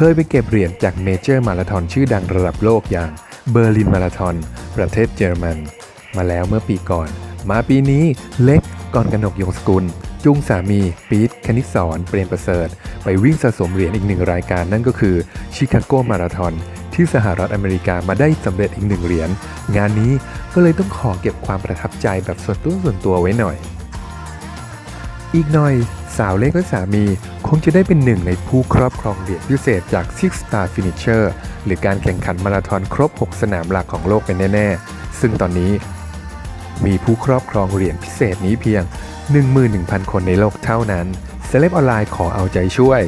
เคยไปเก็บเหรียญจากเมเจอร์มาราธอนชื่อดังระดับโลกอย่างเบอร์ลินมาราธอนประเทศเยอรมัน มาแล้วเมื่อปีก่อน มาปีนี้เล็กก่อนกนกยงสกุล จุงสามีปีทคณิตสอนเปรมประเสริฐ ไปวิ่งสะสมเหรียญอีกหนึ่งรายการนั่นก็คือชิคาโกมาราธอนที่สหรัฐอเมริกามาได้สำเร็จอีกหนึ่งเหรียญงานนี้ก็เลยต้องขอเก็บความประทับใจแบบส่วนตัวส่วนตัวไว้หน่อย อีกหน่อยสาวเล็กและสามีคงจะได้เป็นหนึ่งในผู้ครอบครองเหรียญพิเศษจาก Six Star Finisher หรือการแข่งขันมาราธอนครบ 6 สนามหลักของโลกเป็นแน่ ๆ ซึ่งตอนนี้มีผู้ครอบครองเหรียญพิเศษนี้เพียง 11,000 คนในโลกเท่านั้นเซเลบออนไลน์ขอเอาใจช่วย